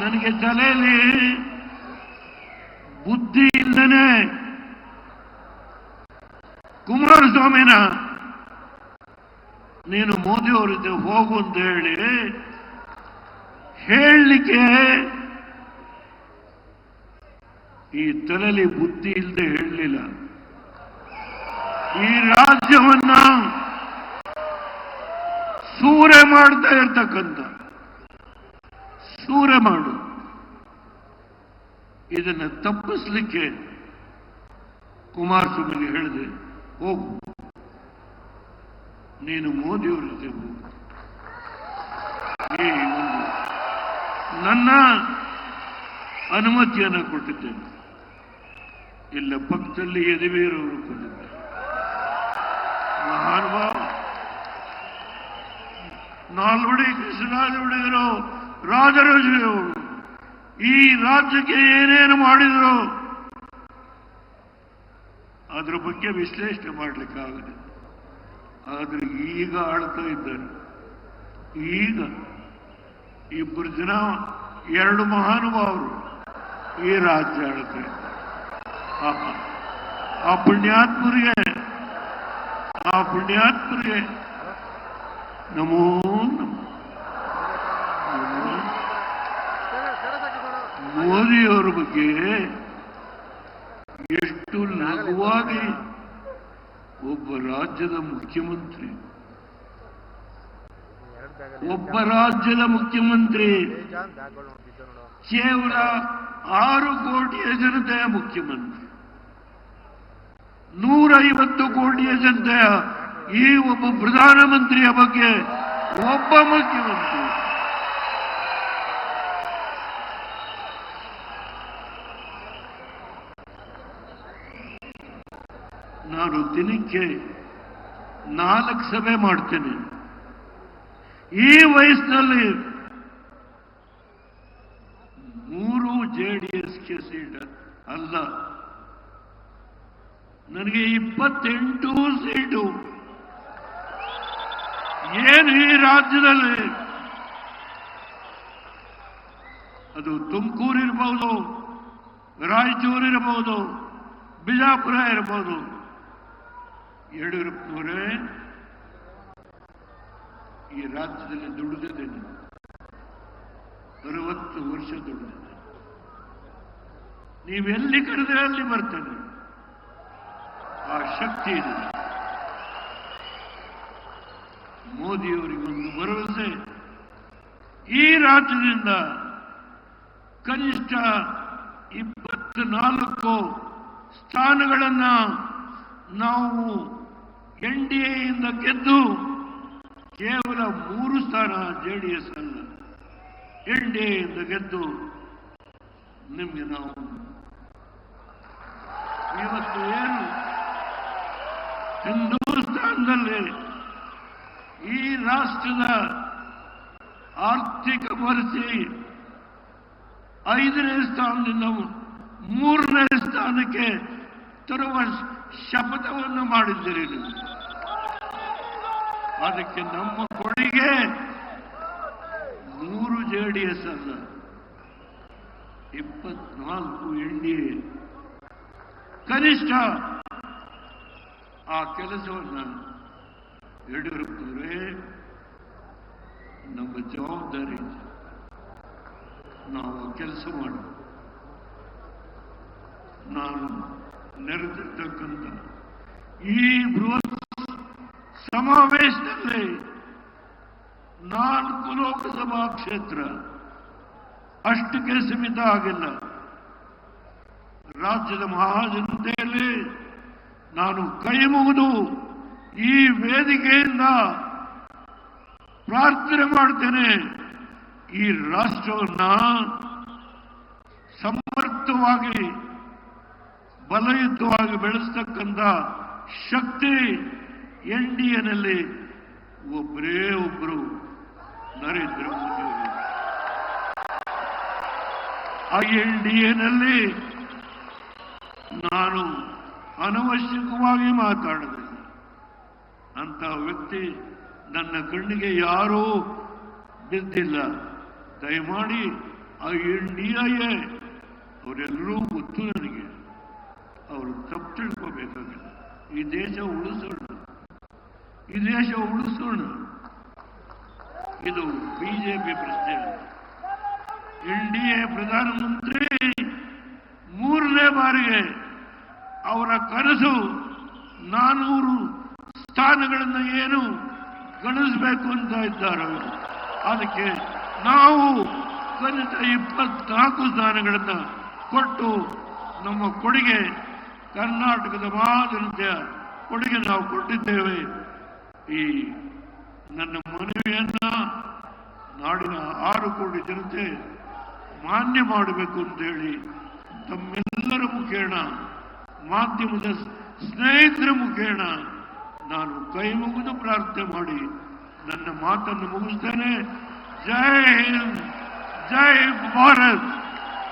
ನನಗೆ ತಲೆಯಲ್ಲಿ ಬುದ್ಧಿ ಇಲ್ಲನೆ ಕುಮಾರಸ್ವಾಮಿನ ನೀನು ಮೋದಿ ಅವರಿದ್ದ ಹೋಗು ಅಂತ ಹೇಳಿ ಹೇಳಲಿಕ್ಕೆ ಈ ತಲೆಯಲ್ಲಿ ಬುದ್ಧಿ ಇಲ್ಲದೆ ಹೇಳಲಿಲ್ಲ. ಈ ರಾಜ್ಯವನ್ನ ಸೂರೆ ಮಾಡ್ತಾ ಇರ್ತಕ್ಕಂಥ ಸೂರೆ ಮಾಡು. ಇದನ್ನು ತಪ್ಪಿಸ್ಲಿಕ್ಕೆ ಕುಮಾರಸ್ವಾಮಿಗೆ ಹೇಳಿದೆ, ಹೋಗು. ನೀನು ಮೋದಿಯವರ ಜೊತೆ ಹೋಗು ನನ್ನ ಅನುಮತಿಯನ್ನು ಕೊಟ್ಟಿದ್ದೇನೆ. ಇಲ್ಲ, ಪಕ್ಕದಲ್ಲಿ ಯದುವೀರವರು ಕೊಟ್ಟಿದ್ದಾರೆ. ಮಹಾನುಭಾವ ನಾಲ್ವಡಿ ಕೃಷ್ಣರಾಜ ಒಡೆಯರು ರಾಜರಾಜರು ಈ ರಾಜ್ಯಕ್ಕೆ ಏನೇನು ಮಾಡಿದರು ಅದರ ಬಗ್ಗೆ ವಿಶ್ಲೇಷಣೆ ಮಾಡಲಿಕ್ಕಾಗದೆ, ಆದರೆ ಈಗ ಆಳ್ತಾ ಇದ್ದಾರೆ. ಈಗ ಇಬ್ಬರು ಜನ, ಎರಡು ಮಹಾನುಭಾವರು ಈ ರಾಜ್ಯ ಆಳ್ತಾ ಇದ್ದಾರೆ. ಪಾಪ ಆ ಪುಣ್ಯಾತ್ಮರಿಗೆ ಆ ಪುಣ್ಯಾತ್ಮರಿಗೆ ನಮೋ ನಮೋ. ಮೋದಿಯವರ ಬಗ್ಗೆ ಎಷ್ಟು ನಗುವಾಗಿ ಒಬ್ಬ ರಾಜ್ಯದ ಮುಖ್ಯಮಂತ್ರಿ, ಒಬ್ಬ ರಾಜ್ಯದ ಮುಖ್ಯಮಂತ್ರಿ ಕೇವಲ ಆರು ಕೋಟಿಯ ಜನತೆಯ ಮುಖ್ಯಮಂತ್ರಿ, ನೂರೈವತ್ತು ಕೋಟಿಯ ಜನತೆಯ ಈ ಒಬ್ಬ ಪ್ರಧಾನಮಂತ್ರಿಯ ಬಗ್ಗೆ ಒಬ್ಬ ಮುಖ್ಯಮಂತ್ರಿ. ನಾನು ದಿನಕ್ಕೆ ನಾಲ್ಕು ಸಭೆ ಮಾಡ್ತೇನೆ. ಈ ವಯಸ್ಸಿನಲ್ಲಿ ಮೂರು ಜೆ ಡಿ ಎಸ್ಗೆ ಸೀಟ್ ಅಲ್ಲ. ನನಗೆ ಇಪ್ಪತ್ತೆಂಟು ಸೀಟು. ಏನು ಈ ರಾಜ್ಯದಲ್ಲಿ? ಅದು ತುಮಕೂರು ಇರಬಹುದು ರಾಯಚೂರು ಇರಬಹುದು ಬಿಜಾಪುರ ಇರಬಹುದು ಯಡಿಯೂರಪ್ಪನವರೇ ಈ ರಾಜ್ಯದಲ್ಲಿ ದುಡಿದಿದ್ದೇನೆ ಅರವತ್ತು ವರ್ಷ ದುಡಿದಿದ್ದೇನೆ ನೀವೆಲ್ಲಿ ಕರೆದ್ರೆ ಅಲ್ಲಿ ಬರ್ತೇನೆ ಆ ಶಕ್ತಿ ಇದೆ. ಮೋದಿಯವರಿಗೊಂದು ಭರವಸೆ. ಈ ರಾಜ್ಯದಿಂದ ಕನಿಷ್ಠ ಇಪ್ಪತ್ನಾಲ್ಕು ಸ್ಥಾನಗಳನ್ನು ನಾವು ಎನ್ ಡಿ ಎಯಿಂದ ಗೆದ್ದು ಕೇವಲ ಮೂರು ಸ್ಥಾನ ಜೆ ಡಿ ಎಸ್ ಅಲ್ಲ. ಎನ್ ಡಿ ಎಯಿಂದ ಗೆದ್ದು ನಿಮಗೆ ನಾವು ಇವತ್ತು ಏನು ಹಿಂದೂಸ್ತಾನದಲ್ಲಿ ಈ ರಾಷ್ಟ್ರದ ಆರ್ಥಿಕ ಪರಿಸ್ಥಿತಿ ಐದನೇ ಸ್ಥಾನದಿಂದ ಮೂರನೇ ಸ್ಥಾನಕ್ಕೆ ತರುವ ಶಪಥವನ್ನು ಮಾಡಿದ್ದೀರಿ ನೀವು. ಅದಕ್ಕೆ ನಮ್ಮ ಕೊಡುಗೆ ಮೂರು ಜೆ ಡಿ ಎಸ್ ಅಲ್ಲ. ಇಪ್ಪತ್ನಾಲ್ಕು ಎನ್ ಡಿ ಎ. ಕನಿಷ್ಠ ಆ ಕೆಲಸವನ್ನು ಯಡಿಯೂರಪ್ಪನವರೇ ನಮ್ಮ ಜವಾಬ್ದಾರಿ. ನಾವು ಕೆಲಸ ಮಾಡಿ ನಾನು ನೆರೆದಿರ್ತಕ್ಕಂಥ ಈ ಬೃಹತ್ ಸಮಾವೇಶದಲ್ಲಿ ನಾಲ್ಕು ಲೋಕಸಭಾ ಕ್ಷೇತ್ರ ಅಷ್ಟಕ್ಕೆ ಸೀಮಿತ ಆಗಿಲ್ಲ ರಾಜ್ಯದ ಮಹಾಜನತೆಯಲ್ಲಿ ನಾನು ಕೈ ಮುಗಿದು ಈ ವೇದಿಕೆಯಿಂದ ಪ್ರಾರ್ಥನೆ ಮಾಡ್ತೇನೆ. ಈ ರಾಷ್ಟ್ರವನ್ನ ಸಮರ್ಥವಾಗಿ, ಬಲಯುತವಾಗಿ ಬೆಳೆಸ್ತಕ್ಕಂಥ ಶಕ್ತಿ ಎನ್ ಡಿ ಎನಲ್ಲಿ ಒಬ್ಬರೇ ಒಬ್ಬರು ನರೇಂದ್ರ ಮೋದಿ ಅವರು. ಆ ಎನ್ ಡಿ ಎನಲ್ಲಿ ನಾನು ಅನವಶ್ಯಕವಾಗಿ ಮಾತಾಡಬೇಕು ಅಂತ ವ್ಯಕ್ತಿ ನನ್ನ ಕಣ್ಣಿಗೆ ಯಾರೂ ಬಿದ್ದಿಲ್ಲ. ದಯಮಾಡಿ ಆ ಎನ್ ಡಿ ಎ ಅವರೆಲ್ಲರೂ ಗೊತ್ತು ನನಗೆ. ಅವರು ತಪ್ಪು ತಿಳ್ಕೋಬೇಕಾಗಿಲ್ಲ ಈ ದೇಶ ಉಳಿಸೋಣ. ಈ ದೇಶ ಉಳಿಸೋಣ. ಇದು ಬಿಜೆಪಿ ಪ್ರಶ್ನೆ. ಎನ್ ಡಿ ಎ ಪ್ರಧಾನಮಂತ್ರಿ ಮೂರನೇ ಬಾರಿಗೆ ಅವರ ಕನಸು ನಾನೂರು ಸ್ಥಾನಗಳನ್ನು ಏನು ಗಳಿಸಬೇಕು ಅಂತ ಇದ್ದಾರೆ ಅವರು. ಅದಕ್ಕೆ ನಾವು ಕನಿಷ್ಠ ಇಪ್ಪತ್ನಾಲ್ಕು ಸ್ಥಾನಗಳನ್ನು ಕೊಟ್ಟು ನಮ್ಮ ಕೊಡುಗೆ ಕರ್ನಾಟಕದ ಮಹಾಜನತೆಯ ಕೊಡುಗೆ ನಾವು ಕೊಟ್ಟಿದ್ದೇವೆ. ಈ ನನ್ನ ಮನವಿಯನ್ನ ನಾಡಿನ ಆರು ಕೋಟಿ ಜನತೆ ಮಾನ್ಯ ಮಾಡಬೇಕು ಅಂತೇಳಿ ತಮ್ಮೆಲ್ಲರ ಮುಖೇಣ, ಮಾಧ್ಯಮದ ಸ್ನೇಹಿತರ ಮುಖೇಣ ನಾನು ಕೈ ಮುಗಿದು ಪ್ರಾರ್ಥನೆ ಮಾಡಿ ನನ್ನ ಮಾತನ್ನು ಮುಗಿಸ್ತೇನೆ. ಜೈ ಹಿಂದ್, ಜೈ ಭಾರತ್.